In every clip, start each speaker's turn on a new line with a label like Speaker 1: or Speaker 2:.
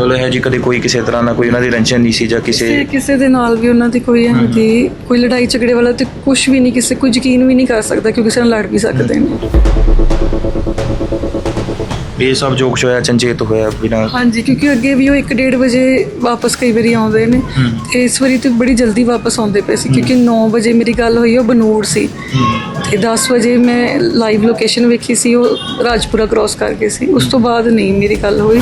Speaker 1: ਮਤਲਬ ਹੈ ਜੀ ਕਦੇ ਕੋਈ ਕਿਸੇ ਤਰ੍ਹਾਂ ਦਾ ਕੋਈ ਉਹਨਾਂ ਦੀ ਰੰਜਨ ਨਹੀਂ ਸੀ ਜਾਂ
Speaker 2: ਕਿਸੇ
Speaker 1: ਕਿਸੇ
Speaker 2: ਕਿਸੇ ਦੇ ਨਾਲ ਵੀ ਉਹਨਾਂ ਦੀ ਕੋਈ ਐਵੇਂ ਦੀ ਕੋਈ ਲੜਾਈ ਝਗੜੇ ਵਾਲਾ ਤੇ ਕੁਝ ਵੀ ਨਹੀਂ ਕਿਸੇ ਕੋਈ ਯਕੀਨ ਵੀ ਨਹੀਂ ਕਰ ਸਕਦਾ ਕਿਉਂਕਿ ਕਿਸੇ ਨਾਲ ਲੜ ਵੀ ਸਕਦੇ ਨੇ
Speaker 1: ਇਹ ਸਭ ਜੋ ਕੁਛ ਹੋਇਆ ਚੰਚੇਤ ਹੋਇਆ ਬਿਨਾਂ
Speaker 2: ਹਾਂਜੀ ਕਿਉਂਕਿ ਅੱਗੇ ਵੀ ਉਹ 1:30 ਵਜੇ ਵਾਪਸ ਕਈ ਵਾਰੀ ਆਉਂਦੇ ਨੇ ਤੇ ਇਸ ਵਾਰੀ ਤੇ ਬੜੀ ਜਲਦੀ ਵਾਪਸ ਆਉਂਦੇ ਪਏ ਸੀ ਕਿਉਂਕਿ 9 ਵਜੇ ਮੇਰੀ ਗੱਲ ਹੋਈ ਉਹ ਬਨੂੜ ਸੀ ਤੇ 10 ਵਜੇ ਮੈਂ ਲਾਈਵ ਲੋਕੇਸ਼ਨ ਵੇਖੀ ਸੀ ਉਹ ਰਾਜਪੁਰਾ ਕ੍ਰਾਸ ਕਰ ਗਏ ਸੀ। ਉਸ ਤੋਂ ਬਾਅਦ ਨਹੀਂ ਮੇਰੀ ਗੱਲ ਹੋਈ।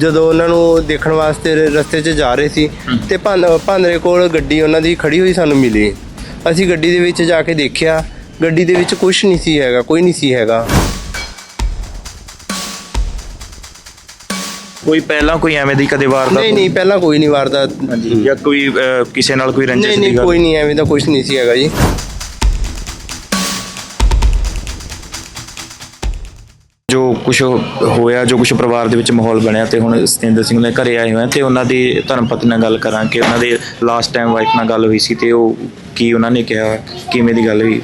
Speaker 3: ਜਦੋਂ ਉਹਨਾਂ ਨੂੰ ਦੇਖਣ ਵਾਸਤੇ ਰਸਤੇ 'ਚ ਜਾ ਰਹੇ ਸੀ ਤੇ ਭਾਂਦਰੇ ਕੋਲ ਗੱਡੀ ਉਹਨਾਂ ਦੀ ਖੜੀ ਹੋਈ ਸਾਨੂੰ ਮਿਲੀ। ਅਸੀਂ ਗੱਡੀ ਦੇ ਵਿੱਚ ਜਾ ਕੇ ਦੇਖਿਆ। ਗੱਡੀ ਦੇ ਵਿੱਚ ਕੁਝ ਨਹੀਂ ਸੀ ਹੈਗਾ ਕੋਈ ਨਹੀਂ ਸੀ ਹੈਗਾ।
Speaker 1: ਕੋਈ ਪਹਿਲਾਂ ਕੋਈ ਐਵੇਂ ਦੀ ਕਦੇ ਵਾਰਦਾਤ
Speaker 3: ਨਹੀਂ ਨਹੀਂ ਪਹਿਲਾਂ ਕੋਈ ਨਹੀਂ ਵਾਰਦਾਤ।
Speaker 1: ਹਾਂਜੀ ਜਾਂ ਕੋਈ ਕਿਸੇ ਨਾਲ ਕੋਈ ਰੰਜਿਸ਼
Speaker 3: ਨਹੀਂ ਕੋਈ ਨਹੀਂ ਐਵੇਂ ਦਾ ਕੁਝ ਨਹੀਂ ਸੀ ਹੈਗਾ ਜੀ।
Speaker 1: ਜੋ ਕੁਝ ਹੋਇਆ, ਜੋ ਕੁਝ ਪਰਿਵਾਰ ਦੇ ਵਿੱਚ ਮਾਹੌਲ ਬਣਿਆ ਤੇ ਹੁਣ ਸਤਿੰਦਰ ਸਿੰਘ ਨੇ ਘਰੇ ਆਏ ਹੋਏ ਆ ਤੇ ਉਹਨਾਂ ਦੀ ਧਰਮ ਪਤਨੀ ਨਾਲ ਗੱਲ ਕਰਾਂ ਕਿ ਉਹਨਾਂ ਦੇ ਲਾਸਟ ਟਾਈਮ ਵਾਈਫ ਨਾਲ ਗੱਲ ਹੋਈ ਸੀ ਤੇ ਉਹ ਕੀ ਉਹਨਾਂ ਨੇ ਕਿਹਾ, ਕਿਵੇਂ ਦੀ ਗੱਲ ਹੋਈ?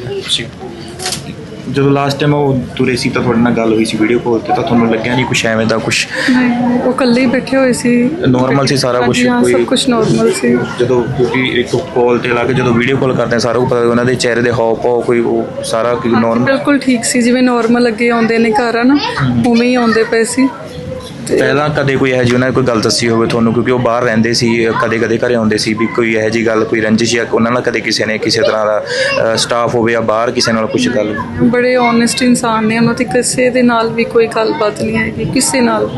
Speaker 1: ਜਦੋਂ ਲਾਸਟ ਟਾਈਮ ਉਹ ਤੁਰੇ ਸੀ ਤਾਂ ਤੁਹਾਡੇ ਨਾਲ ਗੱਲ ਹੋਈ ਸੀ ਵੀਡੀਓ ਕਾਲ ਤੇ ਤਾਂ ਤੁਹਾਨੂੰ ਲੱਗਿਆ ਨਹੀਂ ਕੁਝ ਐਵੇਂ ਦਾ ਕੁਝ
Speaker 2: ਨਹੀਂ ਉਹ ਇਕੱਲੇ ਹੀ ਬੈਠੇ ਹੋਏ ਸੀ।
Speaker 1: Normal ਸੀ ਸਾਰਾ ਕੁਛ,
Speaker 2: ਹਾਂ,
Speaker 1: ਕੋਈ-
Speaker 2: ਸਭ ਕੁਝ ਨਾਰਮਲ ਸੀ।
Speaker 1: ਜਦੋਂ ਕਿਉਂਕਿ ਇੱਕ ਕਾਲ ਤੇ ਲਾ ਕੇ ਜਦੋਂ ਵੀਡੀਓ ਕਾਲ ਕਰਦੇ ਆ ਸਾਰਾ ਕੁਝ ਪਤਾ ਉਹਨਾਂ ਦੇ ਚਿਹਰੇ ਦੇ ਹਾਵ ਭਾਵ ਕੋਈ ਉਹ ਸਾਰਾ ਕੀ ਨਾਰਮਲ
Speaker 2: ਬਿਲਕੁਲ ਠੀਕ ਸੀ ਜਿਵੇਂ ਨਾਰਮਲ ਅੱਗੇ ਆਉਂਦੇ ਨੇ ਘਰ ਆ ਨਾ ਉਵੇਂ ਹੀ ਆਉਂਦੇ ਪਏ ਸੀ।
Speaker 1: ਪਹਿਲਾਂ ਕਦੇ ਕੋਈ ਇਹੋ ਜਿਹੀ ਉਹਨਾਂ ਨੇ ਕੋਈ ਗੱਲ ਦੱਸੀ ਹੋਵੇ ਤੁਹਾਨੂੰ ਕਿਉਂਕਿ ਉਹ ਬਾਹਰ ਰਹਿੰਦੇ ਸੀ ਕਦੇ ਕਦੇ ਘਰੇ ਆਉਂਦੇ ਸੀ ਵੀ ਕੋਈ ਇਹੋ ਜਿਹੀ ਗੱਲ ਕੋਈ ਰੰਜਿਸ਼ ਜਾਂ ਉਹਨਾਂ ਨਾਲ ਕਦੇ ਕਿਸੇ ਨੇ ਕਿਸੇ ਤਰ੍ਹਾਂ ਦਾ ਸਟਾਫ ਹੋਵੇ ਜਾਂ ਬਾਹਰ ਕਿਸੇ ਨਾਲ ਕੁਝ ਗੱਲ
Speaker 2: ਬੜੇ ਓਨੈਸਟ ਇਨਸਾਨ ਨੇ ਉਹਨਾਂ ਤੇ ਕਿਸੇ ਦੇ ਨਾਲ ਵੀ ਕੋਈ ਗੱਲਬਾਤ ਨਹੀਂ ਹੈਗੀ ਕਿਸੇ ਨਾਲ।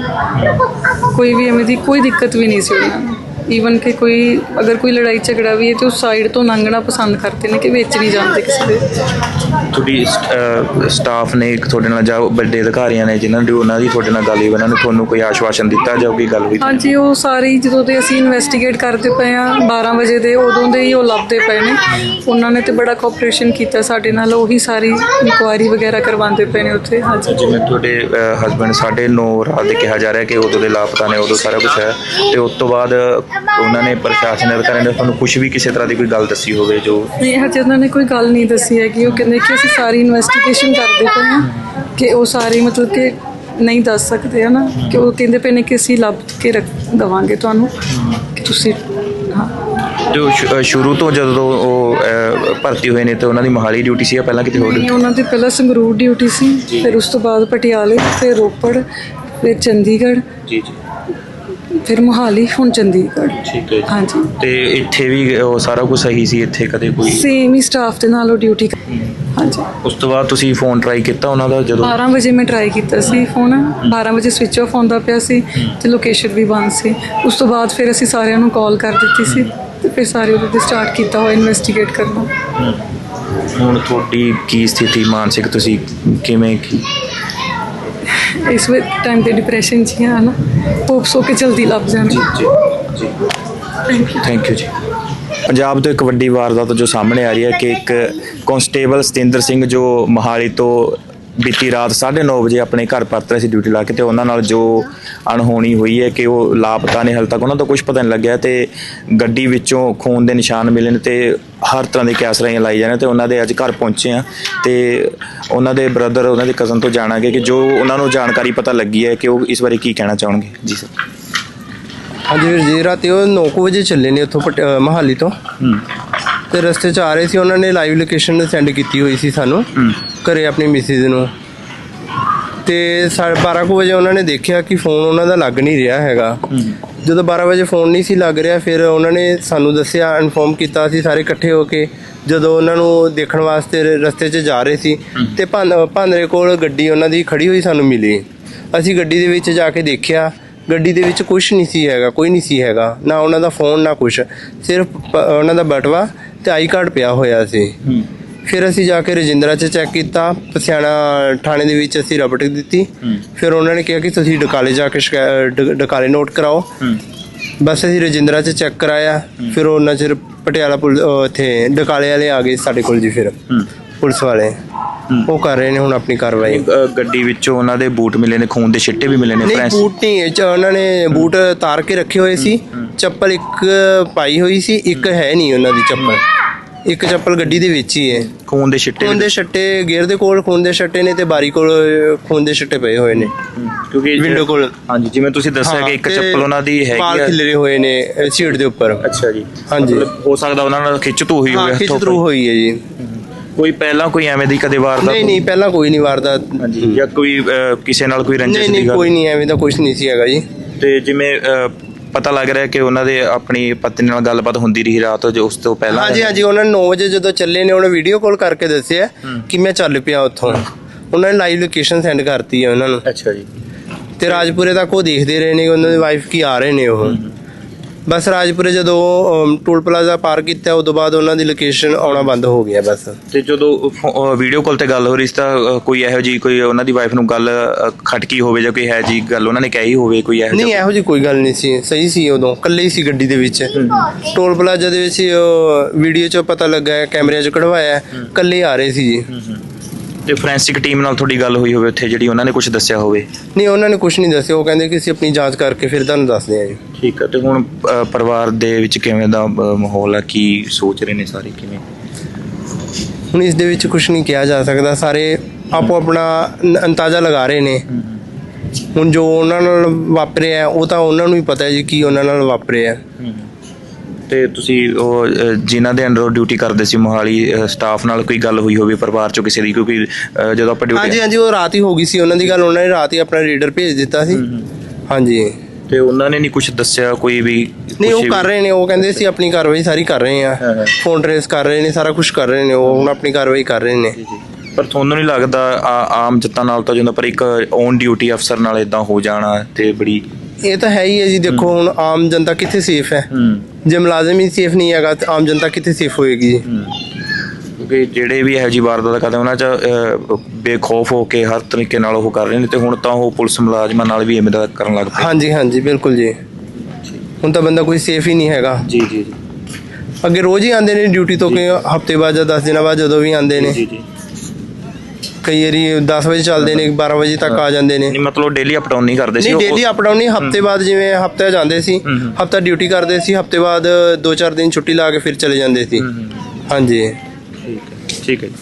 Speaker 2: ਕੋਈ ਵੀ ਐਵੇਂ ਦੀ ਕੋਈ ਦਿੱਕਤ ਵੀ ਨਹੀਂ ਸੀ ਉਹਨਾਂ ਨੂੰ। ਈਵਨ ਕਿ ਕੋਈ ਅਗਰ ਕੋਈ ਲੜਾਈ ਝਗੜਾ ਵੀ ਹੈ ਤੇ ਉਹ ਸਾਈਡ ਤੋਂ ਲੰਘਣਾ ਪਸੰਦ ਕਰਦੇ ਨੇ ਕਿ ਵਿੱਚ ਨਹੀਂ ਜਾਂਦੇ ਕਿਸੇ ਦੇ।
Speaker 1: ਤੁਹਾਡੀ ਸਟਾਫ ਨੇ ਇੱਕ ਤੁਹਾਡੇ ਨਾਲ ਜਾਂ ਵੱਡੇ ਅਧਿਕਾਰੀਆਂ ਨੇ ਜਿਨ੍ਹਾਂ ਦੀ ਉਹਨਾਂ ਦੀ ਤੁਹਾਡੇ ਨਾਲ ਗੱਲ ਹੋਈ ਉਹਨਾਂ ਨੇ ਤੁਹਾਨੂੰ ਕੋਈ ਆਸ਼ਵਾਸਨ ਦਿੱਤਾ ਜਾਂ ਕੋਈ ਗੱਲ ਹੋਈ
Speaker 2: ਹਾਂਜੀ ਉਹ ਸਾਰੇ ਹੀ ਜਦੋਂ ਦੇ ਅਸੀਂ ਇਨਵੈਸਟੀਗੇਟ ਕਰਦੇ ਪਏ ਆ 12 ਵਜੇ ਦੇ ਉਦੋਂ ਦੇ ਹੀ ਉਹ ਲੱਭਦੇ ਪਏ ਨੇ। ਉਹਨਾਂ ਨੇ ਤੇ ਬੜਾ ਕੋਆਪਰੇਸ਼ਨ ਕੀਤਾ ਸਾਡੇ ਨਾਲ ਉਹੀ ਸਾਰੀ ਇਨਕੁਆਇਰੀ ਵਗੈਰਾ ਕਰਵਾਉਂਦੇ ਪਏ ਨੇ ਉੱਥੇ ਹਾਂਜੀ।
Speaker 1: ਜਿਵੇਂ ਤੁਹਾਡੇ ਹਸਬੰਡ ਸਾਡੇ 9 ਰਾਤ ਦੇ ਕਿਹਾ ਜਾ ਰਿਹਾ ਕਿ ਉਦੋਂ ਦੇ ਲਾਪਤਾ ਨੇ ਉਦੋਂ ਸਾਰਾ ਕੁਝ ਹੈ। ਤੇ ਉਸ ਤੋਂ ਬਾਅਦ ਉਹਨਾਂ ਨੇ ਪ੍ਰਸ਼ਾਸਨ ਅਧਿਕਾਰੀਆਂ ਨੇ ਤੁਹਾਨੂੰ ਕੁਝ ਵੀ ਕਿਸੇ ਤਰ੍ਹਾਂ ਦੀ ਕੋਈ ਗੱਲ ਦੱਸੀ ਹੋਵੇ ਜੋ
Speaker 2: ਨਹੀਂ ਹਜੇ ਉਹਨਾਂ ਨੇ ਕੋਈ ਗੱਲ ਨਹੀਂ ਦੱਸੀ ਹੈ ਕਿ ਉਹ ਕਹਿੰਦੇ ਕਿ ਅਸੀਂ ਸਾਰੀ ਇਨਵੈਸਟੀਗੇਸ਼ਨ ਕਰਦੇ ਪਏ ਹਾਂ ਕਿ ਉਹ ਸਾਰੇ ਮਤਲਬ ਕਿ ਨਹੀਂ ਦੱਸ ਸਕਦੇ ਹਨਾ? ਕਿ ਉਹ ਕਹਿੰਦੇ ਪਏ ਨੇ ਕਿ ਅਸੀਂ ਲੱਭ ਕੇ ਰੱਖ ਦਵਾਂਗੇ ਤੁਹਾਨੂੰ ਕਿ ਤੁਸੀਂ ਹਾਂ।
Speaker 1: ਜੋ ਸ਼ੁ- ਅ, ਸ਼ੁਰੂ ਤੋਂ ਜਦੋਂ ਉਹ ਅ, ਭਰਤੀ ਹੋਏ ਨੇ ਤੇ ਉਹਨਾਂ ਦੀ ਮੋਹਾਲੀ ਡਿਊਟੀ ਸੀ ਜਾਂ ਪਹਿਲਾਂ ਕਿਤੇ ਹੋਰ
Speaker 2: ਨਹੀਂ, ਉਹਨਾਂ ਦੀ ਪਹਿਲਾਂ ਸੰਗਰੂਰ ਡਿਊਟੀ ਸੀ ਫਿਰ ਉਸ ਤੋਂ ਬਾਅਦ ਪਟਿਆਲੇ ਫਿਰ ਰੋਪੜ ਫਿਰ ਚੰਡੀਗੜ੍ਹ
Speaker 1: ਜੀ ਜੀ।
Speaker 2: ਫਿਰ ਮੋਹਾਲੀ ਹੁਣ ਚੰਡੀਗੜ੍ਹ।
Speaker 1: ਠੀਕ ਹੈ
Speaker 2: ਹਾਂਜੀ।
Speaker 1: ਤੇ ਇੱਥੇ ਵੀ ਉਹ ਸਾਰਾ ਕੁਝ ਸਹੀ ਸੀ ਇੱਥੇ ਕਦੇ ਕੋਈ?
Speaker 2: ਸੇਮ ਹੀ ਸਟਾਫ ਦੇ ਨਾਲ ਉਹ ਡਿਊਟੀ ਹਾਂਜੀ।
Speaker 1: ਉਸ ਤੋਂ ਬਾਅਦ ਤੁਸੀਂ ਫੋਨ ਟਰਾਈ ਕੀਤਾ ਉਹਨਾਂ ਦਾ ਜਦੋਂ?
Speaker 2: 12 ਵਜੇ ਮੈਂ ਟਰਾਈ ਕੀਤਾ ਸੀ ਫੋਨ 12 ਵਜੇ ਸਵਿਚ ਆਫ ਹੁੰਦਾ ਪਿਆ ਸੀ ਤੇ ਲੋਕੇਸ਼ਨ ਵੀ ਬੰਦ ਸੀ। ਉਸ ਤੋਂ ਬਾਅਦ ਫਿਰ ਅਸੀਂ ਸਾਰਿਆਂ ਨੂੰ ਕਾਲ ਕਰ ਦਿੱਤੀ ਸੀ ਤੇ ਫਿਰ ਸਾਰੇ ਉਹਦੇ ਤੇ ਸਟਾਰਟ ਕੀਤਾ ਹੋਇਆ ਇਨਵੈਸਟੀਗੇਟ ਕਰਨਾ।
Speaker 1: ਹੁਣ ਤੁਹਾਡੀ ਕੀ ਸਥਿਤੀ ਮਾਨਸਿਕ ਤੁਸੀਂ ਕਿਵੇਂ ਕੀ
Speaker 2: ਇਸ ਵੇ ਟਾਈਮ ਤੇ ਡਿਪਰੈਸ਼ਨ ਚ ਹੀ ਨਾ ਹੋਪਸ ਹੋ ਕੇ ਜਲਦੀ ਲੱਭ ਜਾਣ।
Speaker 1: ਜੀ ਜੀ
Speaker 2: ਥੈਂਕ ਯੂ
Speaker 1: ਥੈਂਕ ਯੂ ਜੀ। ਪੰਜਾਬ ਤੋਂ ਇੱਕ ਵੱਡੀ ਵਾਰਦਾਤ ਜੋ ਸਾਹਮਣੇ ਆ ਰਹੀ ਹੈ ਕਿ ਇੱਕ ਕਾਂਸਟੇਬਲ ਸਤਿੰਦਰ ਸਿੰਘ ਜੋ ਮੋਹਾਲੀ ਤੋਂ ਬੀਤੀ ਰਾਤ 9:30 ਵਜੇ ਆਪਣੇ ਘਰ ਪਰਤ ਰਹੇ ਸੀ ਡਿਊਟੀ ਲਾ ਕੇ ਤੇ ਉਹਨਾਂ ਨਾਲ ਜੋ ਅਣਹੋਣੀ ਹੋਈ ਹੈ ਕਿ ਉਹ ਲਾਪਤਾ ਨੇ ਹਾਲੇ ਤੱਕ ਉਹਨਾਂ ਦਾ ਕੁਝ ਪਤਾ ਨਹੀਂ ਲੱਗਿਆ ਤੇ ਗੱਡੀ ਵਿੱਚੋਂ ਖੂਨ ਦੇ ਨਿਸ਼ਾਨ ਮਿਲੇ ਨੇ ਤੇ ਹਰ ਤਰ੍ਹਾਂ ਦੀ ਕੈਸਰਾਈਆਂ ਲਾਈ ਜਾਂਦੇ ਤੇ ਉਹਨਾਂ ਦੇ ਅੱਜ ਘਰ ਪਹੁੰਚੇ ਆ ਤੇ ਉਹਨਾਂ ਦੇ ਬ੍ਰਦਰ ਉਹਨਾਂ ਦੇ ਕਜ਼ਨ ਤੋਂ ਜਾਣਾਂਗੇ ਕਿ ਜੋ ਉਹਨਾਂ ਨੂੰ ਜਾਣਕਾਰੀ ਪਤਾ ਲੱਗੀ ਹੈ ਕਿ ਉਹ ਇਸ ਬਾਰੇ ਕੀ ਕਹਿਣਾ ਚਾਹਣਗੇ। ਜੀ ਸਰ
Speaker 3: ਹਾਂਜੀ ਵੀਰ ਜੀ ਰਾਤੀ ਉਹ 9 ਵਜੇ ਚੱਲੇ ਨੇ ਉੱਥੋਂ ਮਹਾਲੀ ਤੋਂ।
Speaker 1: ਹੂੰ।
Speaker 3: ਤੇ ਰਸਤੇ 'ਚ ਆ ਰਹੇ ਸੀ ਉਹਨਾਂ ਨੇ ਲਾਈਵ ਲੋਕੇਸ਼ਨ ਸੈਂਡ ਕੀਤੀ ਹੋਈ ਸੀ ਸਾਨੂੰ ਘਰੇ ਆਪਣੀ ਮਿਸਿਸ ਨੂੰ। ਤੇ 12 ਕੁ ਵਜੇ ਉਹਨਾਂ ਨੇ ਦੇਖਿਆ ਕਿ ਫੋਨ ਉਹਨਾਂ ਦਾ ਲੱਗ ਨਹੀਂ ਰਿਹਾ ਹੈਗਾ। ਜਦੋਂ 12 ਵਜੇ ਫੋਨ ਨਹੀਂ ਸੀ ਲੱਗ ਰਿਹਾ ਫਿਰ ਉਹਨਾਂ ਨੇ ਸਾਨੂੰ ਦੱਸਿਆ ਇਨਫੋਰਮ ਕੀਤਾ ਅਸੀਂ ਸਾਰੇ ਇਕੱਠੇ ਹੋ ਕੇ ਜਦੋਂ ਉਹਨਾਂ ਨੂੰ ਦੇਖਣ ਵਾਸਤੇ ਰਸਤੇ 'ਚ ਜਾ ਰਹੇ ਸੀ ਤੇ ਭਾਂਦਰੇ ਕੋਲ ਗੱਡੀ ਉਹਨਾਂ ਦੀ ਖੜੀ ਹੋਈ ਸਾਨੂੰ ਮਿਲੀ। ਅਸੀਂ ਗੱਡੀ ਦੇ ਵਿੱਚ ਜਾ ਕੇ ਦੇਖਿਆ ਗੱਡੀ ਦੇ ਵਿੱਚ ਕੁਝ ਨਹੀਂ ਸੀ ਹੈਗਾ ਕੋਈ ਨਹੀਂ ਸੀ ਹੈਗਾ ਨਾ ਉਹਨਾਂ ਦਾ ਫੋਨ ਨਾ ਕੁਝ ਸਿਰਫ ਉਹਨਾਂ ਦਾ ਬਟਵਾ ਤੇ ਆਈ ਕਾਰਡ ਪਿਆ ਹੋਇਆ ਸੀ। ਫਿਰ ਅਸੀਂ ਜਾ ਕੇ ਰਜਿੰਦਰਾ 'ਚ ਚੈੱਕ ਕੀਤਾ ਪਸਿਆਣਾ ਥਾਣੇ ਦੇ ਵਿੱਚ ਅਸੀਂ ਰਪਟ ਦਿੱਤੀ। ਫਿਰ ਉਹਨਾਂ ਨੇ ਕਿਹਾ ਕਿ ਤੁਸੀਂ ਡਕਾਲੇ ਜਾ ਕੇ ਡਕਾਲੇ ਨੋਟ ਕਰਾਓ। ਬਸ ਅਸੀਂ ਰਜਿੰਦਰਾ 'ਚ ਚੈੱਕ ਕਰਾਇਆ। ਫਿਰ ਉਹਨਾਂ ਚਿਰ ਪਟਿਆਲਾ ਪੁਲਿਸ ਉਹ ਇੱਥੇ ਡਕਾਲੇ ਵਾਲੇ ਆ ਗਏ ਸਾਡੇ ਕੋਲ ਜੀ ਫਿਰ। ਪੁਲਿਸ ਵਾਲੇ। ਉਹ ਕਰ ਰਹੇ ਨੇ ਹੁਣ ਆਪਣੀ ਕਾਰਵਾਈ।
Speaker 1: ਗੱਡੀ ਵਿੱਚੋਂ ਉਹਨਾਂ ਦੇ ਬੂਟ ਮਿਲੇ ਨੇ ਖੂਨ ਦੇ ਛਿੱਟੇ ਵੀ ਮਿਲੇ ਨੇ
Speaker 3: ਨਹੀਂ
Speaker 1: ਫਰੈਂਸ?
Speaker 3: ਬੂਟ ਨਹੀਂ ਇਹ 'ਚ ਉਹਨਾਂ ਨੇ ਬੂਟ ਤਾਰ ਕੇ ਰੱਖੇ ਹੋਏ ਸੀ। ਚੱਪਲ ਇੱਕ ਪਾਈ ਹੋਈ ਸੀ ਇੱਕ ਹੈ ਨਹੀਂ ਉਹਨਾਂ ਦੀ ਚੱਪਲ। ਇੱਕ ਚੱਪਲ ਗੱਡੀ ਦੇ ਵਿੱਚ ਹੀ ਹੈ।
Speaker 1: ਖੂਨ ਦੇ ਛਿੱਟੇ
Speaker 3: ਖੂਨ ਦੇ ਛੱਟੇ ਗੇਅਰ ਦੇ ਕੋਲ ਖੂਨ ਦੇ ਛੱਟੇ ਨੇ ਤੇ ਬਾਰੀ ਕੋਲ ਖੂਨ ਦੇ ਛੱਟੇ ਪਏ ਹੋਏ ਨੇ।
Speaker 1: ਕਿਉਂਕਿ
Speaker 3: window ਕੋਲ।
Speaker 1: ਹਾਂਜੀ ਜਿਵੇਂ ਤੁਸੀਂ ਦੱਸਿਆ ਕਿ ਇੱਕ
Speaker 3: ਤੇ
Speaker 1: ਚੱਪਲ ਉਹਨਾਂ ਦੀ ਹੈਗੀ ਆ।
Speaker 3: ਖਿਲਰੇ ਹੋਏ ਨੇ ਸੀਟ ਦੇ ਉੱਪਰ।
Speaker 1: ਅੱਛਾ ਜੀ।
Speaker 3: ਹਾਂਜੀ।
Speaker 1: ਹੋ ਸਕਦਾ ਉਹਨਾਂ ਨਾਲ ਖਿੱਚ ਧੂ ਹੋਈ ਹੋਵੇ
Speaker 3: ਖਿੱਚ ਥਰੂ ਹੋਈ ਹੈ ਜੀ।
Speaker 1: ਕੋਈ ਪਹਿਲਾਂ ਕੋਈ ਐਵੇਂ ਦੀ ਕਦੇ ਵਾਰਦਾਤ
Speaker 3: ਨਹੀਂ ਨਹੀਂ ਪਹਿਲਾਂ ਕੋਈ ਨਹੀਂ ਵਾਰਦਾਤ।
Speaker 1: ਹਾਂਜੀ ਜਾਂ ਕੋਈ ਕਿਸੇ ਨਾਲ ਕੋਈ ਰੰਜਿਸ਼
Speaker 3: ਨਹੀਂ ਨਹੀਂ ਕੋਈ ਨਹੀਂ ਐਵੇਂ ਦਾ ਕੁਝ ਨਹੀਂ ਸੀ ਹੈਗਾ ਜੀ।
Speaker 1: ਤੇ ਜਿਵੇਂ ਪਤਾ ਲੱਗ ਰਿਹਾ ਕਿ ਉਹਨਾਂ ਦੇ ਆਪਣੀ ਪਤਨੀ ਨਾਲ ਗੱਲਬਾਤ ਹੁੰਦੀ ਰਹੀ ਰਾਤ ਜੋ ਉਸ ਤੋਂ ਪਹਿਲਾਂ
Speaker 3: ਹਾਂਜੀ ਹਾਂਜੀ ਉਹਨਾਂ ਨੇ 9 ਵਜੇ ਜਦੋਂ ਚੱਲੇ ਨੇ ਉਹਨੇ ਵੀਡੀਓ ਕਾਲ ਕਰਕੇ ਦੱਸਿਆ ਕਿ ਮੈਂ ਚੱਲ ਪਿਆ ਉੱਥੋਂ। ਉਹਨਾਂ ਨੇ ਲਾਈਵ ਲੋਕੇਸ਼ਨ ਸੈਂਡ ਕਰਤੀ ਹੈ ਉਹਨਾਂ ਨੂੰ।
Speaker 1: ਅੱਛਾ ਜੀ।
Speaker 3: ਤੇ ਰਾਜਪੁਰੇ ਤੱਕ ਉਹ ਦੇਖਦੇ ਰਹੇ ਨੇ ਉਹਨਾਂ ਦੀ ਵਾਈਫ ਕੀ ਆ ਰਹੇ ਨੇ ਉਹ। ਬਸ ਰਾਜਪੁਰੇ ਜਦੋਂ ਉਹ, ਅਮ, ਟੋਲ ਪਲਾਜ਼ਾ ਪਾਰ ਕੀਤਾ ਉਦੋਂ ਬਾਅਦ ਉਹਨਾਂ ਦੀ ਲੋਕੇਸ਼ਨ ਆਉਣਾ ਬੰਦ ਹੋ ਗਿਆ ਬਸ।
Speaker 1: ਤੇ ਜਦੋਂ ਵੀਡੀਓ ਕਾਲ ਤੇ ਗੱਲ ਹੋ ਰਹੀ ਸੀ ਤਾਂ ਅਹ, ਕੋਈ ਇਹੋ ਜੀ ਕੋਈ ਉਹਨਾਂ ਦੀ ਵਾਈਫ ਨੂੰ ਗੱਲ ਅਹ, ਖਟਕੀ ਹੋਵੇ ਜਾਂ ਕੋਈ ਹੈ ਜੀ ਗੱਲ ਉਹਨਾਂ ਨੇ ਕਹੀ ਹੋਵੇ ਕੋਈ ਇਹੋ
Speaker 3: ਨਹੀਂ
Speaker 1: ਜਿਹਾ?
Speaker 3: ਇਹੋ ਜੀ ਕੋਈ ਗੱਲ ਨਹੀਂ ਸੀ ਸਹੀ ਸੀ ਉਦੋਂ ਇਕੱਲੇ ਹੀ ਸੀ ਗੱਡੀ ਦੇ ਵਿੱਚ। ਟੋਲ ਪਲਾਜ਼ਾ ਦੇ ਵਿੱਚ ਵੀਡੀਓ 'ਚ ਪਤਾ ਲੱਗਾ ਹੈ ਕੈਮਰੇ 'ਚ ਕਢਵਾਇਆ ਹੈ, ਇਕੱਲੇ ਆ ਰਹੇ ਸੀ ਜੀ।
Speaker 1: ਤੇ ਫੋਰੈਂਸਿਕ ਟੀਮ ਨਾਲ ਤੁਹਾਡੀ ਗੱਲ ਹੋਈ ਹੋਵੇ ਉੱਥੇ ਜਿਹੜੀ ਉਹਨਾਂ ਨੇ ਕੁਝ ਦੱਸਿਆ ਹੋਵੇ।
Speaker 3: ਨਹੀਂ ਉਹਨਾਂ ਨੇ ਕੁਝ ਨਹੀਂ ਦੱਸਿਆ। ਉਹ ਕਹਿੰਦੇ ਕਿ ਅਸੀਂ ਆਪਣੀ ਜਾਂਚ ਕਰਕੇ ਫਿਰ ਤੁਹਾਨੂੰ ਦੱਸਦੇ ਹਾਂ ਜੀ।
Speaker 1: ਠੀਕ ਹੈ ਤੇ ਹੁਣ ਪਰਿਵਾਰ ਦੇ ਵਿੱਚ ਕਿਵੇਂ ਦਾ ਮਾਹੌਲ ਹੈ ਕੀ ਸੋਚ ਰਹੇ ਨੇ ਸਾਰੇ? ਕਿਵੇਂ?
Speaker 3: ਹੁਣ ਇਸ ਦੇ ਵਿੱਚ ਕੁਝ ਨਹੀਂ ਕਿਹਾ ਜਾ ਸਕਦਾ। ਸਾਰੇ ਆਪੋ ਆਪਣਾ ਨ- ਅੰਦਾਜ਼ਾ ਲਗਾ ਰਹੇ ਨੇ। ਹੁਣ ਜੋ ਉਹਨਾਂ ਨਾਲ ਵਾਪਰਿਆ ਉਹ ਤਾਂ ਉਹਨਾਂ ਨੂੰ ਹੀ ਪਤਾ ਹੈ ਜੀ ਕੀ ਉਹਨਾਂ ਨਾਲ ਵਾਪਰਿਆ।
Speaker 1: ਤੇ ਤੁਸੀਂ ਉਹ ਜਿਨ੍ਹਾਂ ਦੇ ਅੰਡਰ ਡਿਊਟੀ ਕਰਦੇ ਸੀ ਮੋਹਾਲੀ ਸਟਾਫ ਨਾਲ ਕੋਈ ਗੱਲ ਹੋਈ ਹੋਵੇ ਪਰਿਵਾਰ ਚੋਂ ਕਿਸੇ ਦੀ ਕਿਉਂਕਿ ਜਦੋਂ ਆਪਾਂ
Speaker 3: ਹਾਂਜੀ
Speaker 1: ਡਿਊਟੀ
Speaker 3: ਹਾਂਜੀ ਉਹ ਰਾਤ ਹੀ ਹੋ ਗਈ ਸੀ ਉਹਨਾਂ ਦੀ ਗੱਲ ਉਹਨਾਂ ਨੇ ਰਾਤ ਹੀ ਆਪਣਾ ਰੀਡਰ ਭੇਜ ਦਿੱਤਾ ਸੀ। ਹਾਂਜੀ।
Speaker 1: ਤੇ ਉਹਨਾਂ ਨੇ ਨਹੀਂ ਕੁਝ ਦੱਸਿਆ ਕੋਈ ਵੀ
Speaker 3: ਨਹੀਂ ਉਹ
Speaker 1: ਕੁਛ
Speaker 3: ਕਰ ਰਹੇ ਨੇ ਉਹ ਕਹਿੰਦੇ ਸੀ ਆਪਣੀ ਕਾਰਵਾਈ ਸਾਰੀ ਕਰ ਰਹੇ ਆ।
Speaker 1: ਹਾਂ।
Speaker 3: ਫੋਨ ਟ੍ਰੇਸ ਕਰ ਰਹੇ ਨੇ ਸਾਰਾ ਕੁਝ ਕਰ ਰਹੇ ਨੇ ਉਹ ਹੁਣ ਆਪਣੀ ਕਾਰਵਾਈ ਕਰ ਰਹੇ ਨੇ।
Speaker 1: ਪਰ ਤੁਹਾਨੂੰ ਨਹੀਂ ਲੱਗਦਾ ਆ- ਆਮ ਜੱਤਾਂ ਨਾਲ ਤਾਂ ਜਦੋਂ ਪਰ ਇੱਕ ਔਨ ਡਿਊਟੀ ਅਫਸਰ ਨਾਲ ਇਦਾਂ ਹੋ ਜਾਣਾ ਤੇ ਬੜੀ
Speaker 3: ਇਹ ਤਾਂ ਹੈ ਹੀ ਹੈ ਜੀ ਦੇਖੋ ਹੁਣ ਆਮ ਜਨਤਾ ਕਿੱਥੇ ਸੇਫ ਹੈ?
Speaker 1: ਹੂੰ।
Speaker 3: ਜੇ ਮੁਲਾਜ਼ਮ ਹੀ ਸੇਫ ਨਹੀਂ ਹੈਗਾ ਤਾਂ ਆਮ ਜਨਤਾ ਕਿੱਥੇ ਸੇਫ ਹੋਏਗੀ? ਜੀ
Speaker 1: ਕਿਉਂਕਿ ਜਿਹੜੇ ਵੀ ਇਹੋ ਜੀ ਵਾਰਦਾਤ ਕਰਦੇ ਉਹਨਾਂ ਚ ਅਹ, ਬੇਖੌਫ ਹੋ ਕੇ ਹਰ ਤਰੀਕੇ ਨਾਲ ਉਹ ਕਰ ਰਹੇ ਨੇ ਤੇ ਹੁਣ ਤਾਂ ਉਹ ਪੁਲਿਸ ਮੁਲਾਜ਼ਮਾਂ ਨਾਲ ਵੀ ਐਵੇਂ ਦਾ ਕਰਨ ਲੱਗ ਪਏ।
Speaker 3: ਹਾਂਜੀ ਹਾਂਜੀ ਬਿਲਕੁਲ ਜੀ। ਹੁਣ ਤਾਂ ਬੰਦਾ ਕੋਈ ਸੇਫ ਹੀ ਨਹੀਂ ਹੈਗਾ।
Speaker 1: ਜੀ ਜੀ ਜੀ।
Speaker 3: ਅੱਗੇ ਰੋਜ਼ ਹੀ ਆਉਂਦੇ ਨੇ ਡਿਊਟੀ ਤੋਂ ਕਿ ਹਫ਼ਤੇ ਬਾਅਦ ਜਾਂ 10 ਦਿਨਾਂ ਬਾਅਦ ਜਦੋਂ ਵੀ ਆਉਂਦੇ ਨੇ।
Speaker 1: ਜੀ ਜੀ।
Speaker 3: ਕਈ ਵਾਰੀ 10 ਵਜੇ ਚੱਲਦੇ ਨੇ 12 ਵਜੇ ਤੱਕ ਆ ਜਾਂਦੇ ਨੇ
Speaker 1: ਨਹੀਂ ਮਤਲਬ ਡੇਲੀ ਅਪ ਡਾਊਨ ਨਹੀਂ ਕਰਦੇ ਸੀ
Speaker 3: ਨਹੀਂ ਡੇਲੀ ਅਪ ਡਾਊਨ ਨਹੀਂ ਹਫ਼ਤੇ ਬਾਅਦ ਜਿਵੇਂ ਹਫ਼ਤੇ ਜਾਂਦੇ ਸੀ। ਹਫਤਾ ਡਿਊਟੀ ਕਰਦੇ ਸੀ ਹਫ਼ਤੇ ਬਾਅਦ 2-4 ਦਿਨ ਛੁੱਟੀ ਲਾ ਕੇ ਫਿਰ ਚਲੇ ਜਾਂਦੇ ਸੀ। ਹਾਂਜੀ
Speaker 1: ਠੀਕ ਹੈ ਠੀਕ ਹੈ।